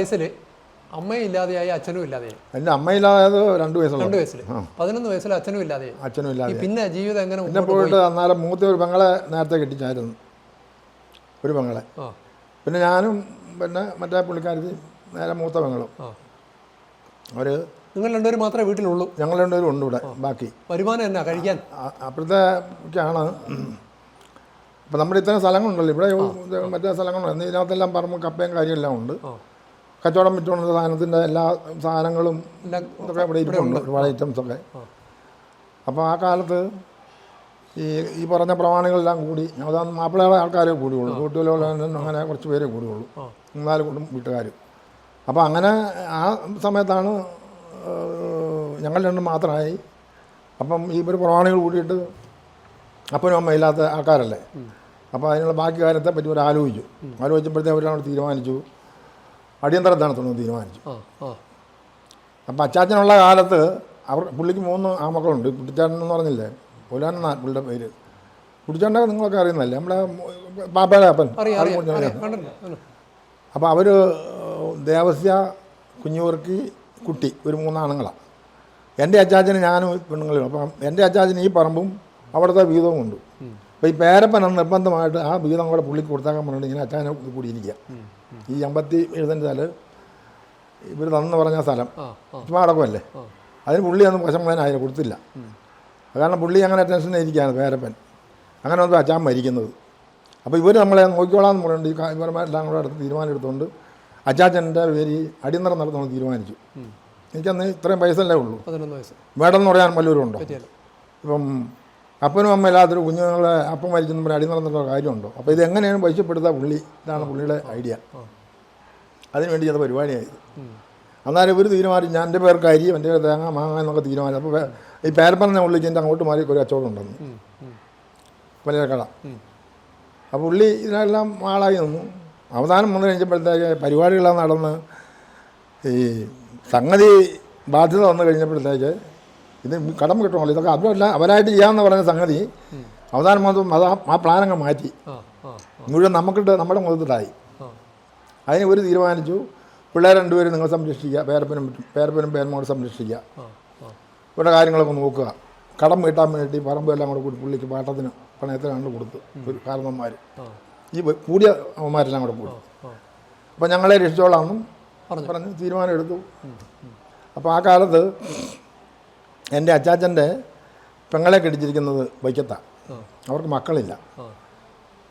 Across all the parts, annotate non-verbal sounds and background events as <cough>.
വയസ്സിൽ അമ്മയും ഇല്ലാതെയായി അച്ഛനും ഇല്ലാതെയായി. എന്റെ അമ്മയില്ലാതെ രണ്ട് വയസ്സുള്ള. രണ്ട് വയസ്സിൽ പതിനൊന്ന് വയസ്സിൽ അച്ഛനും ഇല്ലാതെയായി. അച്ഛനും ഇല്ലാതെ പിന്നെ ജീവിതം എങ്ങനെ പിന്നെ പോയിട്ട് അന്നാലും മൂത്ത ഒരു പെങ്ങളെ നേരത്തെ കെട്ടിച്ചായിരുന്നു. ഒരു പെങ്ങളെ. പിന്നെ ഞാനും പിന്നെ മറ്റേ പുള്ളിക്കാരത്തി നേരെ മൂത്ത പെങ്ങളും. അവർ നിങ്ങൾ രണ്ടുപേരും മാത്രമേ വീട്ടിലുള്ളൂ? ഞങ്ങൾ രണ്ടുപേരും ഉണ്ട് ഇവിടെ ബാക്കി. വരുമാനം എന്നാ കഴിക്കാൻ? അപ്പോഴത്തേക്കാണ് ഇപ്പം നമ്മുടെ ഇത്തരം സ്ഥലങ്ങളുണ്ടല്ലോ. ഇവിടെ മറ്റേ സ്ഥലങ്ങളുണ്ട്. ഇതിനകത്തെല്ലാം പറമ്പ് കപ്പയും കാര്യമെല്ലാം ഉണ്ട്. കച്ചവടം പറ്റുന്ന സാധനത്തിന്റെ എല്ലാ സാധനങ്ങളും ഇതൊക്കെ ഇവിടെ ഇരിപ്പുണ്ട്. ഒരുപാട് ഐറ്റംസൊക്കെ അപ്പോൾ ആ കാലത്ത് ഈ ഈ പറഞ്ഞ പ്രമാണികളെല്ലാം കൂടി ഞങ്ങൾ മാപ്പിളയുടെ ആൾക്കാരെ കൂടിയുള്ളൂ. കൂട്ടുകാരുടെ അങ്ങനെ കുറച്ച് പേരെ കൂടിയുള്ളൂ. മൂന്നാൽ കുടും വീട്ടുകാർ. അപ്പോൾ അങ്ങനെ ആ സമയത്താണ് ഞങ്ങൾ രണ്ടും മാത്രമായി. അപ്പം ഈ ഒരു പ്രമാണികൾ കൂടിയിട്ട് അപ്പനും അമ്മ ഇല്ലാത്ത ആൾക്കാരല്ലേ? അപ്പോൾ അതിനുള്ള ബാക്കി കാര്യത്തെ പറ്റി ഒരു ആലോചിച്ചു ആലോചിച്ചപ്പോഴത്തേക്കും അവരവിടെ തീരുമാനിച്ചു. അടിയന്തര നടത്തണമെന്ന് തീരുമാനിച്ചു അപ്പം അച്ചാച്ചനുള്ള കാലത്ത് അവർ പുള്ളിക്ക് മൂന്ന് ആമക്കളുണ്ട്. കുട്ടിച്ചാട്ടൻ എന്ന് പറഞ്ഞില്ലേ? പുലാൻ എന്നാ പുള്ളിയുടെ പേര്. കുട്ടിച്ചാട്ടനൊക്കെ നിങ്ങളൊക്കെ അറിയുന്നല്ലേ നമ്മുടെ പാപ്പയുടെ അപ്പൻ. അപ്പോൾ അവർ ദേവസ്യ കുഞ്ഞുവർക്കി കുട്ടി ഒരു മൂന്നാണുങ്ങളാണ് എന്റെ അച്ചാച്ചന് ഞാനും പെണ്ണുങ്ങളും അപ്പം എന്റെ അച്ചാച്ചന് ഈ പറമ്പും അവിടുത്തെ വീതവും ഉണ്ട്. അപ്പോൾ ഈ പേരപ്പൻ നിർബന്ധമായിട്ട് ആ വീതം കൂടെ പുള്ളിക്ക് കൊടുത്താക്കാൻ പറഞ്ഞിട്ട് ഇങ്ങനെ അച്ചാച്ചനെ കൂടിയിരിക്കുക. ഈ അമ്പത്തി എഴുപത്തഞ്ച് സ്ഥലം ഇവർ തന്നു പറഞ്ഞ സ്ഥലം. ചുമ്മാ അടക്കമല്ലേ. അതിന് പുള്ളി ഒന്നും വശമാനായി കൊടുത്തില്ല. കാരണം പുള്ളി അങ്ങനെ ടെൻഷൻ ഇരിക്കുകയാണ് പേരപ്പൻ. അങ്ങനെ ഒന്നും അച്ചാൻ മരിക്കുന്നത്. അപ്പോൾ ഇവർ നമ്മളെ നോക്കിക്കോളാന്ന് പറയുന്നുണ്ട് ഈ ഇവന്മാരെല്ലാം കൂടെ അടുത്ത് തീരുമാനം എടുത്തുകൊണ്ട് അച്ചാച്ചന്റെ പേര് അടിയന്തരം നടത്തുന്ന തീരുമാനിച്ചു. എനിക്കന്ന് ഇത്രയും പൈസ അല്ലേ ഉള്ളൂ. മേഡം എന്ന് പറയാൻ വല്ലവരും ഉണ്ടോ ഇപ്പം അപ്പനും അമ്മ ഇല്ലാത്തൊരു കുഞ്ഞുങ്ങളെ അപ്പം മരിച്ചെന്ന് പറഞ്ഞാൽ അടി നടന്നിട്ടുള്ള കാര്യമുണ്ടോ? അപ്പോൾ ഇത് എങ്ങനെയാണ് പൈസപ്പെടുത്തുക പുള്ളി? ഇതാണ് പുള്ളിയുടെ ഐഡിയ. അതിനുവേണ്ടി ചെയ്ത പരിപാടിയായത് അന്നേരം ഒരു തീരുമാനിച്ചു ഞാൻ എന്റെ പേർക്ക് അരി എന്റെ പേര് തേങ്ങ മാങ്ങ എന്നൊക്കെ തീരുമാനം അപ്പോൾ ഈ പേരപ്പനെ ഉള്ളിൽ എന്റെ അങ്ങോട്ട് മാറി ഒരു കച്ചവടം ഉണ്ടെന്ന്. ഉം, ഉം, വലിയ കട. ഉം. അപ്പോൾ പുള്ളി ഇതിനെല്ലാം ആളായി നിന്നു. അവസാനം വന്നു കഴിഞ്ഞപ്പോഴത്തേക്ക് പരിപാടികളെല്ലാം നടന്ന് ഈ സംഗതി ബാധ്യത വന്നു കഴിഞ്ഞപ്പോഴത്തേക്ക് ഇത് കടം കിട്ടണമല്ലോ. ഇതൊക്കെ അതുമല്ല അവരായിട്ട് ചെയ്യാമെന്ന് പറഞ്ഞ സംഗതി അവസാന മതം അത് ആ- പ്ലാനങ്ങ് മാറ്റി. മുഴുവൻ നമുക്കിട്ട് നമ്മുടെ മുഖത്തിട്ടായി. അതിന് ഒരു തീരുമാനിച്ചു. പിള്ളേർ രണ്ടുപേരും നിങ്ങൾ സംരക്ഷിക്കുക പേരപ്പനും പേരപ്പനും പേരമോട് സംരക്ഷിക്കുക. ഇവിടെ കാര്യങ്ങളൊക്കെ നോക്കുക. കടം വീട്ടാൻ വേണ്ടി പറമ്പെല്ലാം കൂടെ കൂടി പുള്ളിക്ക് പാട്ടത്തിന് പണയത്തിനാണ് കൊടുത്ത് ഒരു കാരണന്മാർ ഈ കൂടിയ അവന്മാരെല്ലാം കൂടെ കൂടി. അപ്പം അപ്പോൾ ഞങ്ങളെ രക്ഷിച്ചോളാമെന്നും പറഞ്ഞു. പറഞ്ഞ് തീരുമാനം എടുത്തു. അപ്പോൾ ആ കാലത്ത് എന്റെ അച്ചാച്ചന്റെ പെങ്ങളെ കെട്ടിച്ചിരിക്കുന്നത് വൈക്കത്താണ് അവർക്ക് മക്കളില്ല.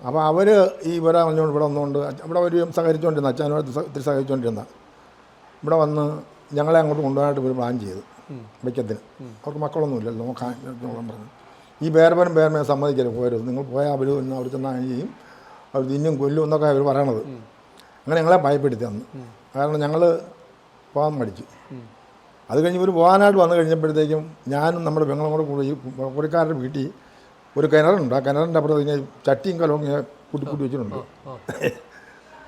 അപ്പോൾ അവർ ഈ ഇവിടെ വന്നുകൊണ്ട് ഇവിടെ വന്നുകൊണ്ട് ഇവിടെ ഒരു സഹകരിച്ചുകൊണ്ടിരുന്ന അച്ഛനോട് ഒത്തിരി സഹകരിച്ചുകൊണ്ടിരുന്ന ഇവിടെ വന്ന് ഞങ്ങളെ അങ്ങോട്ട് കൊണ്ടുപോകാനായിട്ട് ഒരു പ്ലാൻ ചെയ്തു വയ്ക്കത്തിന് അവർക്ക് മക്കളൊന്നുമില്ല നോക്കാൻ നോക്കാൻ പറഞ്ഞു. ഈ പേരപ്പനും പേരമേ സമ്മതിക്കരുത് പോരുത് നിങ്ങൾ പോയാൽ അവർ എന്ന് അവർ ചെന്നാൽ ചെയ്യും. അവർ തിന്നും കൊല്ലും എന്നൊക്കെ അവർ പറയണത്. അങ്ങനെ ഞങ്ങളെ ഭയപ്പെടുത്തി അന്ന്. കാരണം ഞങ്ങൾ പോകാൻ മടിച്ചു അത് കഴിഞ്ഞ് ഇവർ പോകാനായിട്ട് വന്നു കഴിഞ്ഞപ്പോഴത്തേക്കും ഞാനും നമ്മുടെ പെങ്ങളും കൂടെ ഈ പുള്ളിക്കാരുടെ വീട്ടിൽ ഒരു കിണറുണ്ട്. ആ കിണറിന്റെ അപ്പുറത്ത് ഇങ്ങനെ ചട്ടിയും കലവും ഇങ്ങനെ കൂട്ടിക്കൂട്ടി കൂട്ടി വെച്ചിട്ടുണ്ട്.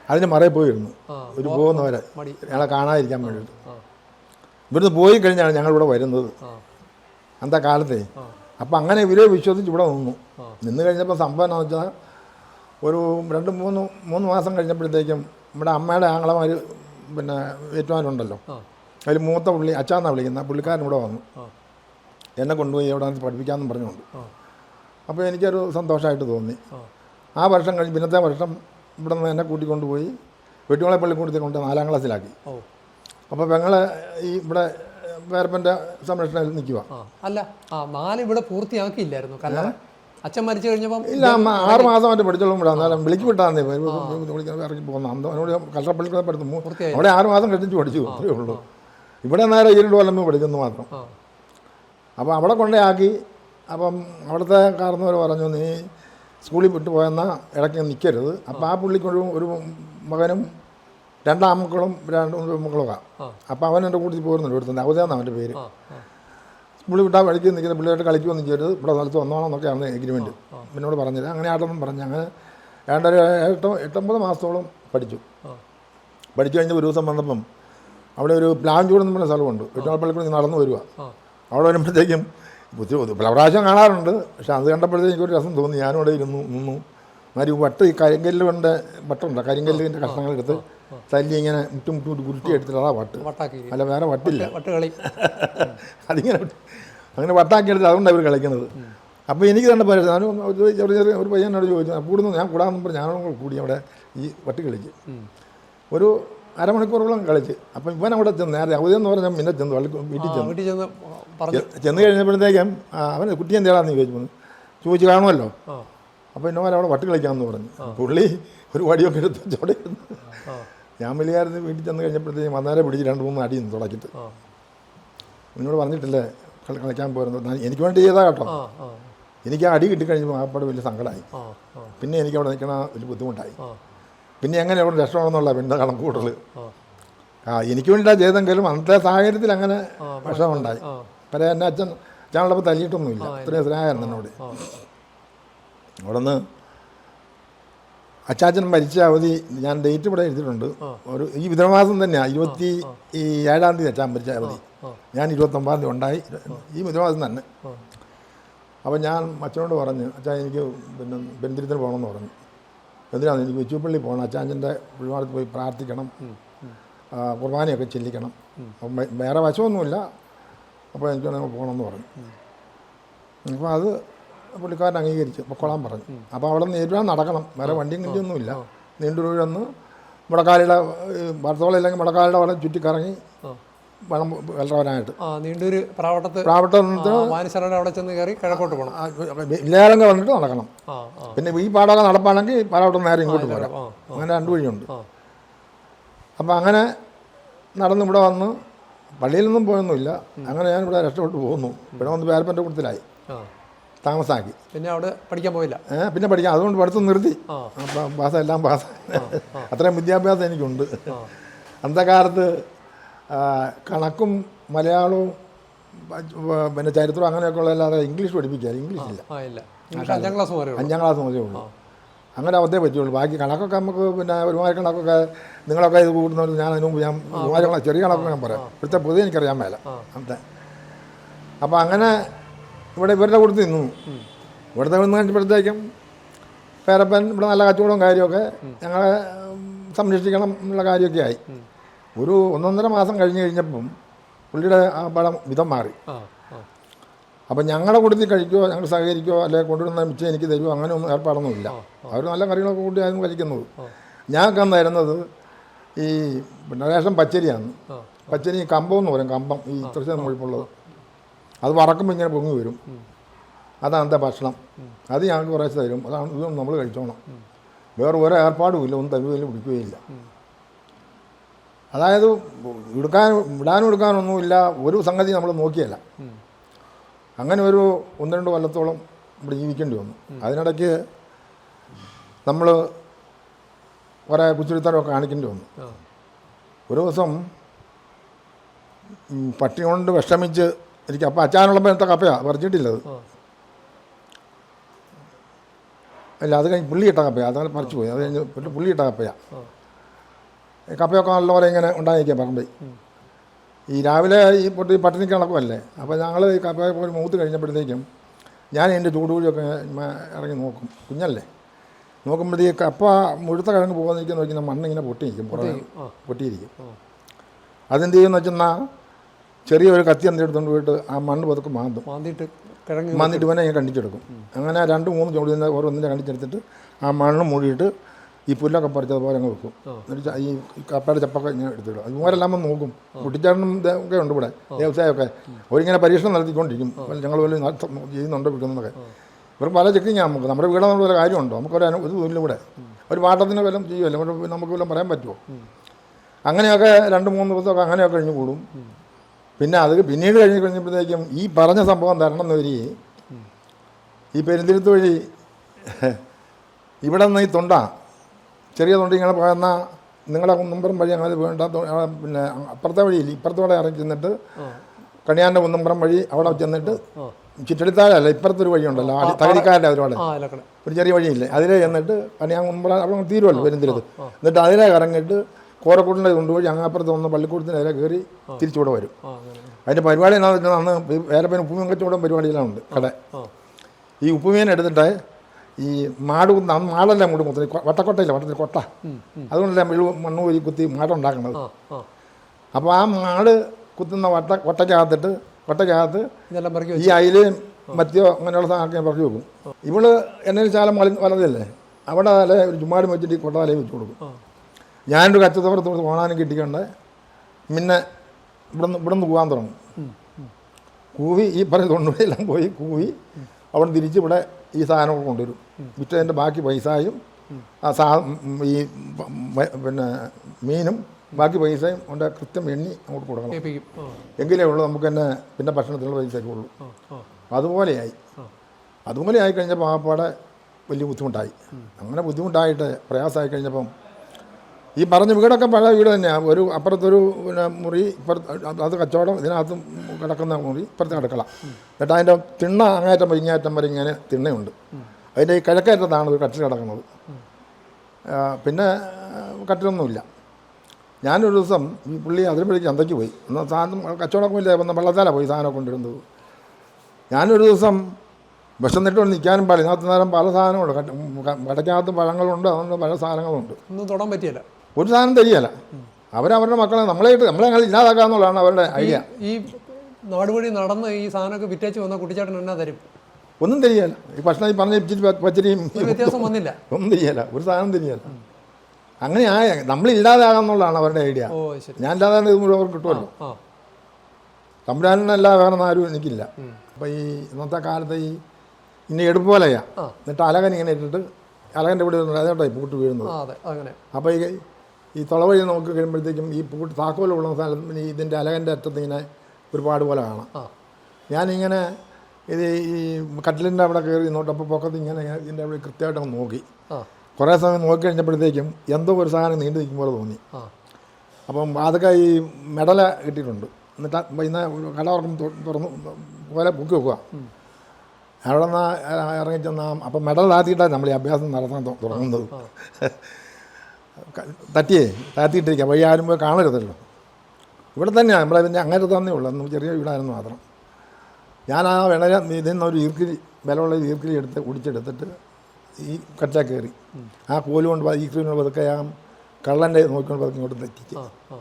അതിന് മറയിൽ പോയിരുന്നു. ഒരു പോകുന്നവരെ ഞങ്ങളെ കാണാതിരിക്കാൻ വേണ്ടിയിട്ട്. ഇവിടുന്ന് പോയി കഴിഞ്ഞാണ് ഞങ്ങളിവിടെ വരുന്നത്. അന്നത്തെ കാലത്തെ. അപ്പം അങ്ങനെ ഇവരെ വിശ്വസിച്ച് ഇവിടെ നിന്നു. നിന്ന് കഴിഞ്ഞപ്പോൾ സംഭവം എന്ന് വെച്ചാൽ ഒരു രണ്ട് മൂന്ന് മൂന്ന് മാസം കഴിഞ്ഞപ്പോഴത്തേക്കും നമ്മുടെ അമ്മയുടെ ആങ്ങളമാർ പിന്നെ ഏറ്റുമാരുണ്ടല്ലോ അതിൽ മൂത്ത പുള്ളി അച്ചാന്നാണ് വിളിക്കുന്ന പുള്ളിക്കാരൻ ഇവിടെ വന്നു. എന്നെ കൊണ്ടുപോയി എവിടെ പഠിപ്പിക്കാമെന്നും പറഞ്ഞുകൊണ്ട്. അപ്പോൾ എനിക്കൊരു സന്തോഷമായിട്ട് തോന്നി. ആ വർഷം കഴിഞ്ഞ് പിന്നത്തെ വർഷം ഇവിടെ നിന്ന് എന്നെ കൂട്ടിക്കൊണ്ടുപോയി വെട്ടുകളെ പള്ളിക്കൂടത്തിൽ കൊണ്ട് നാലാം ക്ലാസ്സിലാക്കി. അപ്പോൾ പെങ്ങളെ ഈ ഇവിടെ വേർപ്പന്റെ സംരക്ഷണയിൽ നിൽക്കുക. അല്ല ആ നാല് ഇവിടെ പൂർത്തിയാക്കിയില്ലായിരുന്നു. കല്ലറ. അച്ഛൻ മരിച്ചു കഴിഞ്ഞപ്പം ഇല്ല ആറ് മാസം മറ്റേ പഠിച്ചോളും ഇവിടെ. എന്നാലും വിളിക്ക് വിട്ടാന്നേ. വിളിക്കാൻ ഇറങ്ങി പോകുന്ന. അന്ന് അവനോട് കഷ്ടപ്പള്ളിക്കൂടെ പൂർത്തിയായി. അവിടെ ആറ് മാസം കഴിഞ്ഞിട്ട് പഠിച്ചു. അത്രയേ ഉള്ളൂ. ഇവിടെ നേരെ ഇരുണ്ട് കൊല്ലം പഠിക്കുന്നു മാത്രം. അപ്പം അപ്പോൾ അവിടെ കൊണ്ടേയാക്കി. അപ്പം അവിടുത്തെ കാരണവർ പറഞ്ഞു നീ സ്കൂളിൽ വിട്ടു പോയെന്നാൽ ഇടയ്ക്ക് നിൽക്കരുത് അപ്പോൾ ആ. പുള്ളിക്കൊരു ഒരു മകനും രണ്ടാമക്കളും രണ്ട് മക്കളുമാണ് ആ. അപ്പോൾ അവൻ എന്റെ കൂട്ടത്തിൽ പോരുന്നുണ്ട് ഇവിടുത്തെ അവധയാണ് അവന്റെ പേര്. സ്കൂളിൽ വിട്ടാൽ വഴിക്ക് നിൽക്കുന്ന കളിക്കുമോ എന്ന് ചെയ്യരുത്. ഇവിടെ സ്ഥലത്ത് വന്നോണം എന്നൊക്കെയാണ് എഗ്രിമെന്റ് എന്നോട് പറഞ്ഞത്. അങ്ങനെ ആട്ടൊന്നും പറഞ്ഞു അങ്ങനെ രണ്ടര എട്ടോ എട്ടൊമ്പത് മാസത്തോളം പഠിച്ചു. പഠിച്ചു കഴിഞ്ഞ് ഒരു ദിവസം വന്നപ്പം അവിടെ ഒരു പ്ലാൻ എന്ന് പറഞ്ഞ സ്ഥലമുണ്ട്. വെട്ടുമാപ്പള്ളിക്കൂടി നടന്നു വരിക. അവിടെ വരുമ്പോഴത്തേക്കും പല പ്രാവശ്യം കാണാറുണ്ട്. പക്ഷെ അത് കണ്ടപ്പോഴത്തേക്കും എനിക്കൊരു രസം തോന്നി. ഞാനും അവിടെ ഇരുന്നു നിന്നു. മാതിരി വട്ട് ഈ കരിങ്കല്ല് കൊണ്ട് വട്ടുണ്ട്? കരിങ്കല്ലിന്റെ കഷ്ണങ്ങളെടുത്ത് തല്ലി ഇങ്ങനെ മുറ്റും മുറ്റും ഉരുട്ടി എടുത്തിട്ട് അതാ വട്ട്. അല്ല വേറെ വട്ടില്ല. വട്ടുകളി. <laughs> അതിങ്ങനെ അങ്ങനെ വട്ടാക്കി എടുത്ത് അതുകൊണ്ടാണ് അവർ കളിക്കുന്നത്. അപ്പോൾ എനിക്ക് തന്നെ പറ്റും ഞാനും ഒരു ചെറിയ ചെറിയ ഒരു പയ്യനോട് ചോദിച്ചു "ആ, കൂടുന്നു ഞാൻ കൂടാമെന്ന് പറഞ്ഞു ഞാനും കൂടി അവിടെ ഈ വട്ടി കളിച്ച് ഒരു അരമണിക്കൂറോളം കളിച്ച്. അപ്പം ഇവൻ അവിടെ ചെന്ന് നേരെ അവധി എന്ന് പറഞ്ഞാൽ പിന്നെ ചെന്ന് വീട്ടിൽ ചെന്ന്. വീട്ടിൽ ചെന്ന് പറഞ്ഞു. ചെന്ന് കഴിഞ്ഞപ്പോഴത്തേക്കും അവൻ അവന് കുട്ടി എന്തിനാന്ന് ചോദിച്ചു ചോദിച്ചു കാണുമല്ലോ. അപ്പോൾ ഇന്നോൻ അവിടെ വട്ട് കളിക്കാമെന്ന് പറഞ്ഞു. പുള്ളി ഒരു വടിയൊക്കെ എടുത്ത് ഞാൻ വലിയായിരുന്നു വീട്ടിൽ ചെന്ന് കഴിഞ്ഞപ്പോഴത്തേക്കും വന്നാരെ പിടിച്ച് രണ്ട് മൂന്ന് അടിയും തുടക്കിട്ട് എന്നോട് പറഞ്ഞിട്ടില്ലേ കളിക്കാൻ പോരുന്നത് എനിക്ക് വേണ്ടി ചെയ്താൽ കേട്ടോ. എനിക്ക് ആ അടി കിട്ടിക്കഴിഞ്ഞപ്പോൾ ആപ്പാട് വലിയ സങ്കടമായി. പിന്നെ എനിക്ക് അവിടെ നിൽക്കണ വലിയ ബുദ്ധിമുട്ടായി. പിന്നെ എങ്ങനെ അവിടെ രക്ഷപ്പെടണമെന്നുള്ള പിന്നെ കണക്ക് കൂട്ടൽ ആ എനിക്ക് വേണ്ടിയിട്ടാണ് ചെയ്തെങ്കിലും അന്നത്തെ സാഹചര്യത്തിൽ അങ്ങനെ വിഷമുണ്ടായി പക്ഷേ എന്റെ അച്ഛൻ ഞാനുള്ളപ്പോൾ തല്ലിയിട്ടൊന്നുമില്ല. ഇത്രയും സ്നേഹമായിരുന്നു എന്നോട്. അവിടെ നിന്ന് അച്ചാച്ചൻ മരിച്ച അവധി ഞാൻ ഡേറ്റ് ഇവിടെ എഴുതിയിട്ടുണ്ട്. ഒരു ഈ മിഥുനമാസം തന്നെയാണ് ഇരുപത്തി ഈ ഏഴാം തീയതി അച്ഛൻ മരിച്ച അവധി. ഞാൻ ഇരുപത്തൊമ്പതാം തീയതി ഉണ്ടായി. ഈ മിഥുനമാസം തന്നെ. അപ്പോൾ ഞാൻ അച്ഛനോട് പറഞ്ഞു അച്ഛാ എനിക്ക് പിന്നെ ബന്ധിരത്തിന് പോകണമെന്ന് പറഞ്ഞു. എന്തിനാണ് എനിക്ക് വെച്ചുപള്ളി പോകണം അച്ചാച്ചന്റെ പുള്ളിമാടത്ത് പോയി പ്രാർത്ഥിക്കണം. കുർബാനയൊക്കെ ചെല്ലിക്കണം. വേറെ വശമൊന്നുമില്ല. അപ്പോൾ എനിക്ക് വേണമെങ്കിൽ പോകണമെന്ന് പറഞ്ഞു. അപ്പോൾ അത് പുള്ളിക്കാരൻ അംഗീകരിച്ചു. പൊക്കോളാൻ പറഞ്ഞു. അപ്പോൾ അവിടെ നിന്ന് നേരിടാൻ നടക്കണം. വേറെ വണ്ടിയും കിട്ടിയൊന്നുമില്ല നീണ്ടൂർ വന്ന് മുടക്കാലിയുടെ ഭർത്തോളം ഇല്ലെങ്കിൽ മുടക്കാലിയുടെ അവിടെ ചുറ്റിക്കറങ്ങി ആ വളരാനായിട്ട് ആ നീണ്ടൊരു പ്രാവട്ടത്ത് പ്രാവട്ട നിന്നിട്ട് വാനിശാലയുടെ അവിടെ ചെന്ന് കയറി കിഴക്കോട്ട് പോകണം. ഇല്ലാരംഗ വന്നിട്ട് നടക്കണം. പിന്നെ ഈ പാടമൊക്കെ നടപ്പാണെങ്കിൽ പാടോട്ട് നേരെ ഇങ്ങോട്ട് പോരാം. അങ്ങനെ രണ്ട് വഴിയുണ്ട്. അപ്പം അപ്പോൾ അങ്ങനെ നടന്ന് ഇവിടെ വന്ന് പള്ളിയിലൊന്നും പോയൊന്നുമില്ല. അങ്ങനെ ഞാൻ ഇവിടെ രക്ഷപ്പെട്ടു പോകുന്നു ഇവിടെ വന്ന് പേരപ്പന്റെ കൂട്ടത്തിലായി. താമസാക്കി. പിന്നെ അവിടെ പഠിക്കാൻ പോയില്ല? പിന്നെ പഠിക്കാം. അതുകൊണ്ട് പഠിത്തം നിർത്തി. അപ്പം എല്ലാം ഭാഷ അത്രയും വിദ്യാഭ്യാസം എനിക്കുണ്ട്. അന്ധകാലത്ത് അന്നത്തെ കാലത്ത് ആ, കണക്കും മലയാളവും പിന്നെ ചരിത്രവും അങ്ങനെയൊക്കെ ഉള്ള അല്ലാതെ ഇംഗ്ലീഷ് പഠിപ്പിക്കുക ഇംഗ്ലീഷ് ഇല്ല അഞ്ചാം ക്ലാസ് അഞ്ചാം ക്ലാസ് മുതലേ ഉള്ളൂ. അങ്ങനെ അവധേ പറ്റുള്ളൂ. ബാക്കി കണക്കൊക്കെ നമുക്ക് പിന്നെ ഒരുമാതിരി കണക്കൊക്കെ നിങ്ങളൊക്കെ ഇത് കൂടുന്നവർ ഞാൻ അതിന് മുമ്പ് ഞാൻ ഒരുമാതിരി കണക്ക് ചെറിയ കണക്കൊക്കെ ഞാൻ പറയാം. ഇവിടുത്തെ പൊതുവെ എനിക്കറിയാൻ മേല. അന്നത്തെ അപ്പോൾ അങ്ങനെ ഇവിടെ ഇവരുടെ കൊടുത്ത് നിന്നു. ഇവിടുത്തെ നിന്ന് കഴിഞ്ഞപ്പോഴത്തേക്കും പേരപ്പൻ ഇവിടെ നല്ല കച്ചവടവും കാര്യമൊക്കെ ഞങ്ങളെ സംരക്ഷിക്കണം എന്നുള്ള കാര്യമൊക്കെ ആയി. ഒരു ഒന്നൊന്നര മാസം കഴിഞ്ഞ് കഴിഞ്ഞപ്പം പുള്ളിയുടെ ആ പടം വിധം മാറി. അപ്പം ഞങ്ങളുടെ കൂട്ടത്തിൽ കഴിക്കുമോ ഞങ്ങൾ സഹകരിക്കുമോ അല്ലെങ്കിൽ കൊണ്ടുവരുന്ന മിച്ചം എനിക്ക് തരുമോ അങ്ങനെ ഒന്നും ഏർപ്പാടൊന്നുമില്ല അവർ നല്ല കറികളൊക്കെ കൂട്ടിയായിരുന്നു കഴിക്കുന്നത്. ഞങ്ങൾക്ക് അന്ന് തരുന്നത് ഈ പിന്നെ റേഷൻ പച്ചരിയാണ് പച്ചരി കമ്പം എന്ന് പറയും കമ്പം. ഈ തൃശ്ശൂർ മുഴുപ്പുള്ളത്. അത് വറക്കുമ്പോൾ ഇങ്ങനെ പൊങ്ങി വരും. അതാണ് അന്നത്തെ ഭക്ഷണം. അത് ഞങ്ങൾക്ക് കുറേശ്ശെ തരും. അതാണ് ഇതും നമ്മൾ കഴിച്ചോണം. വേറെ ഒരു ഏർപ്പാടും ഇല്ല ഒന്നും തരുകയില്ല പിടിക്കുകയില്ല. അതായത് എടുക്കാൻ വിടാനും എടുക്കാനൊന്നുമില്ല. ഒരു സംഗതി നമ്മൾ നോക്കിയല്ല. അങ്ങനെ ഒരു ഒന്ന് രണ്ട് കൊല്ലത്തോളം ഇവിടെ ജീവിക്കേണ്ടി വന്നു. അതിനിടയ്ക്ക് നമ്മൾ കുറേ കുച്ചിരിത്തരമൊക്കെ കാണിക്കേണ്ടി വന്നു. ഒരു ദിവസം പട്ടി കൊണ്ട് വിഷമിച്ച് എനിക്ക് അപ്പം അച്ചാനുള്ളപ്പോൾ എടുത്ത കപ്പയാണ് പറിച്ചിട്ടില്ലത് അല്ല അത് കഴിഞ്ഞ് പുള്ളി ഇട്ട കപ്പയാണ് അതങ്ങനെ പറിച്ചു പോയി അത് കഴിഞ്ഞ് പുള്ളി ഇട്ട കപ്പയാണ് കപ്പയൊക്കെ നല്ലപോലെ ഇങ്ങനെ ഉണ്ടായിരിക്കുക പറമ്പിൽ. ഈ രാവിലെ ഈ പൊട്ടി പട്ടിണി കണക്കുമല്ലേ അപ്പോൾ ഞങ്ങൾ ഈ കപ്പയൊക്കെ പോയി മൂത്ത് കഴിഞ്ഞപ്പോഴത്തേക്കും ഞാൻ എന്റെ ചൂടുകൂടിയൊക്കെ ഇറങ്ങി നോക്കും. കുഞ്ഞല്ലേ? നോക്കുമ്പോഴത്തേക്ക് കപ്പ മുഴുത്ത കിഴങ്ങ് പോകാൻ നിൽക്കുന്ന നോക്കുന്ന മണ്ണിങ്ങനെ പൊട്ടിയിരിക്കും പുറമെ. പൊട്ടിയിരിക്കും. അതെന്ത് ചെയ്യുമെന്ന് വെച്ചെന്നാൽ ചെറിയൊരു കത്തി എന്ത് എടുത്തുകൊണ്ട് പോയിട്ട് ആ മണ്ണ് പതുക്കെ മാന്തും. മാന്തിട്ട് കിഴങ്ങ് മാന്തിട്ട് ഇവനെ ഞാൻ കണ്ടിച്ചെടുക്കും. അങ്ങനെ രണ്ട് മൂന്ന് ചുവടിൽ ഓരോന്നിനെ കണ്ടിച്ചെടുത്തിട്ട് ആ മണ്ണ് മൂടിയിട്ട് ഈ പുല്ലൊക്കെ പറിച്ചതുപോലെ അങ്ങ് വെക്കും. എന്നുവെച്ചാൽ എന്നിട്ട് ഈ കപ്പയുടെ ചപ്പൊക്കെ ഇങ്ങനെ എടുത്തിടും. അതുപോലെല്ലാം നോക്കും കുട്ടിച്ചാട്ടനും ഒക്കെ ഉണ്ട് ഇവിടെ. വ്യവസായമൊക്കെ. അവരിങ്ങനെ പരീക്ഷണം നടത്തിക്കൊണ്ടിരിക്കും. ഞങ്ങൾ വല്ല ചെയ്യുന്നുണ്ട് വിൽക്കുന്നതൊക്കെ ഇവർക്ക് പല ചെക്കിങ്ങാണ് നമുക്ക്. നമ്മുടെ വീട് ഒരു കാര്യമുണ്ടോ? നമുക്കൊരു ഒരു ഇവിടെ. ഒരു പാട്ടത്തിന് വല്ലതും ചെയ്യുമല്ലോ നമുക്ക് വല്ലതും പറയാൻ പറ്റുമോ? അങ്ങനെയൊക്കെ രണ്ട് മൂന്ന് ദിവസമൊക്കെ അങ്ങനെയൊക്കെ കഴിഞ്ഞ് കൂടും. പിന്നെ അത് പിന്നീട് കഴിഞ്ഞ് കഴിഞ്ഞപ്പോഴത്തേക്കും ഈ പറഞ്ഞ സംഭവം തരണം എന്ന് വരികയും ഈ പെരുന്തിരുത്ത് വഴി ഇവിടെ നിന്ന് ഈ തൊണ്ട ചെറിയ തൊണ്ടി ഇങ്ങനെ പോയെന്ന നിങ്ങളെ കുന്നുംപുറം വഴി അങ്ങനെ വേണ്ട പിന്നെ അപ്പുറത്തെ വഴിയിൽ ഇപ്പുറത്തോടെ ഇറങ്ങി ചെന്നിട്ട് കണിയാന്റെ കുന്നുംപുറം വഴി അവിടെ ചെന്നിട്ട് ചുറ്റടിത്താഴല്ല ഇപ്പുറത്തൊരു വഴിയുണ്ടല്ലോ തകരിക്കാരുടെ അവരോട് ഒരു ചെറിയ വഴിയില്ലേ അതിലേ ചെന്നിട്ട് കണിയാൻ കുന്നമ്പുറം അവിടെ തീരുമല്ലോ പെരുന്തിരുത്ത് എന്നിട്ട് അതിലേ ഇറങ്ങിയിട്ട് കോരക്കൂട്ടിന്റെ കൊണ്ടുപോയി അങ്ങാപ്പുറത്ത് വന്ന് പള്ളിക്കൂടത്തിന് നേരെ കയറി തിരിച്ചുകൂടെ വരും. അതിന്റെ പരിപാടി എന്നാന്ന് വെച്ചാൽ അന്ന് വേറെ പിന്നെ ഉപ്പുമീൻ കച്ചവടം പരിപാടിയിലാണ് കട. ഈ ഉപ്പുമീൻ എടുത്തിട്ട് ഈ മാട് കുന്ന അന്ന് മാടല്ല അങ്ങോട്ട് കുത്തുന്നത് ഈ കൊ- വട്ടക്കൊട്ടയില്ല വട്ടത്തിൽ കൊട്ട. അതുകൊണ്ടല്ലേ മെഴു മണ്ണ് കോരി കുത്തി മാടുണ്ടാക്കുന്നത്. അപ്പോൾ ആ. മാട് കുത്തുന്ന വട്ട കൊട്ടയ്ക്കകത്തിട്ട് കൊട്ടയ്ക്കകത്ത് ഈ അയിലയും മത്തിയോ അങ്ങനെയുള്ള സാധനമൊക്കെ ഞാൻ പറഞ്ഞു വെക്കും. ഇവൾ എന്നെ ശാലം വള വലതല്ലേ അവിടെ അല്ലെ ഒരു ചുമ്മാട് വെച്ചിട്ട് ഈ കൊട്ടതലയിൽ വെച്ച് കൊടുക്കും. ഞാനൊരു ഞാനൊരു കച്ചത്തോടത്ത് ഓണാനും കിട്ടിക്കൊണ്ട് പിന്നെ ഇവിടുന്ന് ഇവിടുന്ന് പോകാൻ തുടങ്ങും. കൂവി ഈ പറഞ്ഞ തൊണ്ണൂറെല്ലാം പോയി കൂവി അവിടെ തിരിച്ച് ഇവിടെ ഈ സാധനമൊക്കെ കൊണ്ടുവരും. വിറ്റതിന്റെ ബാക്കി പൈസയും ആ സാ ഈ പിന്നെ മീനും ബാക്കി പൈസയും കൊണ്ട് കൃത്യം എണ്ണി അങ്ങോട്ട് കൊടുക്കണം. എങ്കിലേ ഉള്ളൂ നമുക്ക് തന്നെ പിന്നെ ഭക്ഷണത്തിനുള്ള പൈസയൊക്കെ ഉള്ളൂ. അതുപോലെയായി. അതുപോലെ ആയി കഴിഞ്ഞപ്പോൾ പാടെ വലിയ ബുദ്ധിമുട്ടായി. അങ്ങനെ ബുദ്ധിമുട്ടായിട്ട് പ്രയാസമായി കഴിഞ്ഞപ്പം ഈ പറഞ്ഞ വീടൊക്കെ പഴയ വീട് തന്നെയാണ് ഒരു അപ്പുറത്തൊരു പിന്നെ മുറി ഇപ്പുറത്ത് അത് കച്ചവടം ഇതിനകത്ത് കിടക്കുന്ന മുറി ഇപ്പുറത്ത് കിടക്കള എന്നിട്ട് അതിന്റെ തിണ്ണ അങ്ങേറ്റം വരെ ഇങ്ങേറ്റം വരെ ഇങ്ങനെ തിണ്ണയുണ്ട്. അതിന്റെ ഈ കിഴക്കേറ്റത്താണ് ഒരു കട്ടിൽ കിടക്കുന്നത്. പിന്നെ കട്ടിലൊന്നുമില്ല. ഞാനൊരു ദിവസം ഈ പുള്ളി അതിനുമ്പോഴേക്ക് ചന്തയ്ക്ക് പോയി. എന്നാൽ സാധനം കച്ചവടമൊക്കെ ഇല്ല വന്ന വെള്ളത്താലാണ് പോയി സാധനം കൊണ്ടിരുന്നത് ഞാനൊരു ദിവസം വിശന്നിട്ടുകൊണ്ട് നിൽക്കാനും പാടില്ല. ഇതിനകത്ത് നേരം പല സാധനങ്ങളുണ്ട് കടയ്ക്കകത്ത് പഴങ്ങളുണ്ട് അതുകൊണ്ട് പല സാധനങ്ങളുണ്ട്. ഒന്നും തൊടാൻ പറ്റിയല്ല. ഒരു സാധനം തരികയല്ല. അവരവരുടെ മക്കളെ നമ്മളായിട്ട് നമ്മളെ ഞങ്ങൾ ഇല്ലാതാക്കാന്നുള്ളതാണ് അവരുടെ ഐഡിയ ഈ നാടുവഴി നടന്ന് ഈ സാധനമൊക്കെ വിറ്റേച്ച് വന്ന കുട്ടിച്ചാട്ടൻ എന്നാ തരും? ഒന്നും തരികയല്ല. ഈ ഭക്ഷണം ഈ പറഞ്ഞ പച്ചരിയും വ്യത്യാസം വന്നില്ല. ഒന്നും തരികയല്ല. ഒരു സാധനം തരികയല്ല. അങ്ങനെ ആയ നമ്മൾ ഇല്ലാതാകാന്നുള്ളതാണ് അവരുടെ ഐഡിയ ഞാൻ ഇല്ലാതെ ഇത് മുഴുവൻ കിട്ടുമല്ലോ. ആ തമ്പുരാനല്ല വേറെ ആരും എനിക്കില്ല. അപ്പം ഈ ഇന്നത്തെ കാലത്ത് ഈ ഇനി എടുപ്പ് പോലെയാ എന്നിട്ട് അലകൻ ഇങ്ങനെ ഇട്ടിട്ട് അലകന്റെ ഇവിടെ അതോട്ടായി പൂട്ട് വീഴുന്നത്. അപ്പോൾ ഈ ഈ തുളവഴി നോക്കി കഴിയുമ്പോഴത്തേക്കും ഈ പൂട്ട് താക്കോലുള്ള സ്ഥലത്ത് ഈ ഇതിന്റെ അലകന്റെ അറ്റത്ത് ഇങ്ങനെ ഒരുപാട് പോലെ കാണാം. ഞാനിങ്ങനെ ഇത് ഈ കട്ടിലിന്റെ അവിടെ കയറി നോട്ടപ്പോൾ പൊക്കത്ത് ഇങ്ങനെ ഇതിന്റെ അവിടെ കൃത്യമായിട്ട് അങ്ങ് നോക്കി. കുറേ സമയം നോക്കി കഴിഞ്ഞപ്പോഴത്തേക്കും എന്തോ ഒരു സാധനം നീണ്ടു നിൽക്കും പോലെ തോന്നി. അപ്പം അതൊക്കെ ഈ മെഡല കിട്ടിയിട്ടുണ്ട് എന്നിട്ട് ഇന്ന് കട ഉറക്കം തുറന്ന് പോലെ പൊക്കി വെക്കുക. അവിടെ നിന്ന് ഇറങ്ങി ചെന്നാൽ അപ്പം മെഡൽ താത്തിയിട്ടാണ് നമ്മൾ ഈ അഭ്യാസം നടത്താൻ തുടങ്ങുന്നത്. തട്ടിയേ താത്തിയിട്ടിരിക്കുക വഴി ആരും പോയി കാണരുതല്ലോ. ഇവിടെ തന്നെയാണ് നമ്മളെ പിന്നെ അങ്ങനെ തന്നേ ഉള്ളൂ. അന്ന് ചെറിയ വീടായിരുന്നു മാത്രം. ഞാൻ ആ വിളയ ഇതിൽ നിന്ന് ഒരു ഈർക്കിലി വിലമുള്ള ഈർക്കിരി ഈർക്കിലി എടുത്ത് കുടിച്ചെടുത്തിട്ട് ഈ കച്ച കയറി. ആ കോൽ കൊണ്ട് ഈർക്കിലി കൊണ്ട് പതുക്കെ ആ കള്ളന്റെ നോക്കിക്കൊണ്ട് പതുക്കെ ഇങ്ങോട്ട് തെറ്റിച്ച്. ആ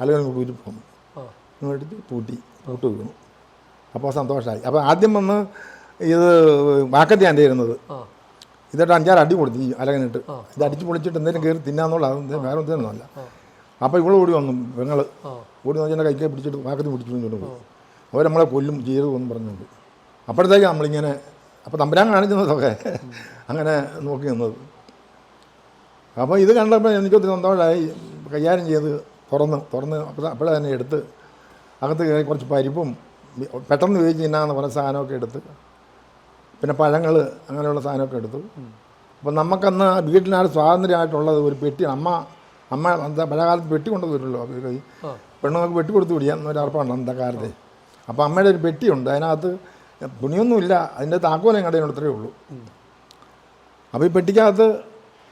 അല്ലെങ്കിൽ പോകും ആ. ഇങ്ങോട്ട് പൂട്ടി പൂട്ട് വീണു. അപ്പോൾ സന്തോഷമായി അപ്പോൾ ആദ്യം വന്ന് ഇത് വാക്കത്തിയാണ് ഇരുന്നത് എന്നിട്ട് അഞ്ചാറ് അടി കൊടുത്തു ഈ അലകനിട്ട്. ഇത് അടിച്ച് പൊളിച്ചിട്ട് എന്തെങ്കിലും കയറി തിന്നാന്നുള്ള വേറെ ഒന്നുമല്ല. അപ്പോൾ ഇവൾ ഓടി വന്നു പെങ്ങൾ ഓടി വന്നു എന്റെ കൈക്കെ പിടിച്ചിട്ട് വാക്കത്തി പിടിച്ചിട്ട് പോയി. അവർ നമ്മളെ കൊല്ലും ചെയ്തു എന്ന് പറഞ്ഞുകൊണ്ട്. അപ്പോഴത്തേക്ക് നമ്മളിങ്ങനെ അപ്പോൾ തമ്പുരാൻ കാണിക്കുന്നതൊക്കെ അങ്ങനെ നോക്കി നിന്നത്. അപ്പോൾ ഇത് കണ്ടപ്പോൾ എനിക്കൊത്തിരി സന്തോഷമായി കൈകാര്യം ചെയ്ത് തുറന്ന് തുറന്ന് അപ്പോഴേ തന്നെ എടുത്ത് അകത്ത് കുറച്ച് പരിപ്പും പെട്ടെന്ന് ഉപയോഗിച്ച് തിന്നാന്ന് പറഞ്ഞ സാധനമൊക്കെ എടുത്ത് പിന്നെ പഴങ്ങൾ അങ്ങനെയുള്ള സാധനമൊക്കെ എടുത്തു. അപ്പം നമുക്കന്ന് വീട്ടിലാണ് സ്വാതന്ത്ര്യമായിട്ടുള്ളത് ഒരു പെട്ടി അമ്മ അമ്മ എന്താ പഴയകാലത്ത് പെട്ടി കൊണ്ടു വരുമല്ലോ അപ്പോൾ ഈ പെണ്ണുങ്ങൾക്ക് പെട്ടി കൊടുത്തു പിടിക്കാൻ എന്നൊരു അർപ്പമുണ്ട് അന്നത്തെ കാലത്ത്. അപ്പോൾ അമ്മയുടെ ഒരു പെട്ടിയുണ്ട് അതിനകത്ത് തുണിയൊന്നുമില്ല അതിന്റെ താക്കോലും കടയിലുണ്ട് ഇത്രയേ ഉള്ളൂ. അപ്പോൾ ഈ പെട്ടിക്കകത്ത്